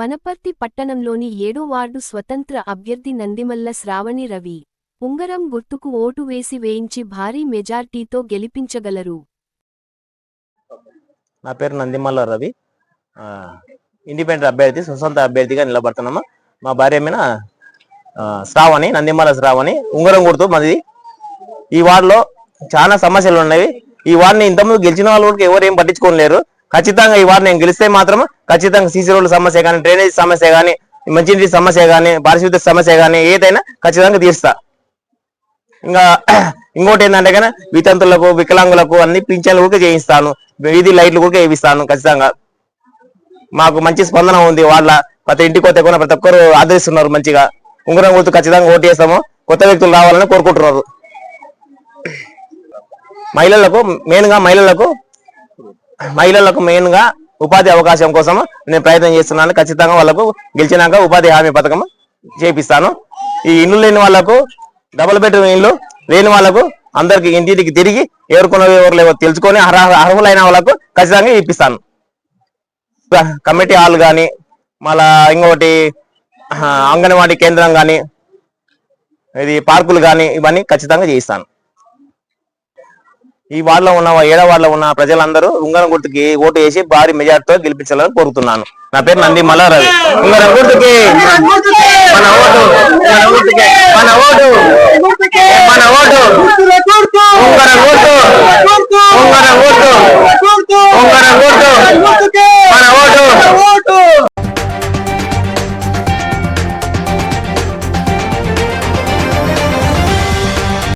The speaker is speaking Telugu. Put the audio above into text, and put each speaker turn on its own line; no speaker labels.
వనపర్తి పట్టణంలోని ఏడో వార్డు స్వతంత్ర అభ్యర్థి నందిమల్ల శ్రావణి రవి ఉంగరం గుర్తుకు ఓటు వేసి వేయించి భారీ మెజార్టీతో గెలిపించగలరు.
నా పేరు నందిమల్ల రవి. ఇండిపెండెంట్ అభ్యర్థి సుసంత అభ్యర్థిగా నిలబడుతున్నాము? మా భార్య మీద శ్రావణి నందిమల్ల శ్రావణి ఉంగరం గుర్తు మాది. ఈ వార్డులో చాలా సమస్యలు ఉన్నాయి ఈ వార్డుని ఇంతకుముందు గెలిచిన వాళ్ళు కూడా ఎవరు ఏం పట్టించుకోలేరు ఖచ్చితంగా ఈ వార్డు నేను గెలిస్తే మాత్రం ఖచ్చితంగా సీసీ రోడ్ల సమస్య కానీ డ్రైనేజ్ సమస్య కానీ మంచినీటి సమస్య కానీ పారిశుద్ధ సమస్య కానీ ఏదైనా ఖచ్చితంగా తీరుస్తా. ఇంకా ఇంకోటి ఏంటంటే కానీ వితంతులకు వికలాంగులకు అన్ని పింఛన్లు కూడా చేయిస్తాను. వీధి లైట్లు కూడా వేయిస్తాను ఖచ్చితంగా. మాకు మంచి స్పందన ఉంది వాళ్ళ ప్రతి ఇంటికి కొత్త కూడా ప్రతి ఒక్కరు ఆదరిస్తున్నారు మంచిగా. ఉంగరం గుర్తు ఖచ్చితంగా ఓటు చేస్తాము. కొత్త వ్యక్తులు రావాలని కోరుకుంటున్నారు. మహిళలకు మెయిన్గా మహిళలకు మహిళలకు మెయిన్గా ఉపాధి అవకాశం కోసం నేను ప్రయత్నం చేస్తున్నాను. ఖచ్చితంగా వాళ్ళకు గెలిచినాక ఉపాధి హామీ పథకం చేపిస్తాను. ఈ ఇల్లు లేని వాళ్ళకు డబుల్ బెడ్రూమ్ ఇల్లు లేని వాళ్ళకు అందరికి ఇంటికి తిరిగి ఎవరుకున్న ఎవరు లేవో తెలుసుకొని అర్హ అర్హులైన వాళ్ళకు ఖచ్చితంగా ఇప్పిస్తాను. కమిటీ హాల్ కానీ మళ్ళా ఇంకోటి అంగన్వాడీ కేంద్రం కానీ ఇది పార్కులు కానీ ఇవన్నీ ఖచ్చితంగా చేయిస్తాను. ఈ వార్డులో ఉన్న ఏడవ వార్డులో ఉన్న ప్రజలందరూ ఉంగరం గుర్తుకి ఓటు వేసి భారీ మెజార్టీతో గెలిపించాలని కోరుతున్నాను. నా పేరు నంది మల్లారవి ఉంగరం గుర్తుకి. మన ఓటు.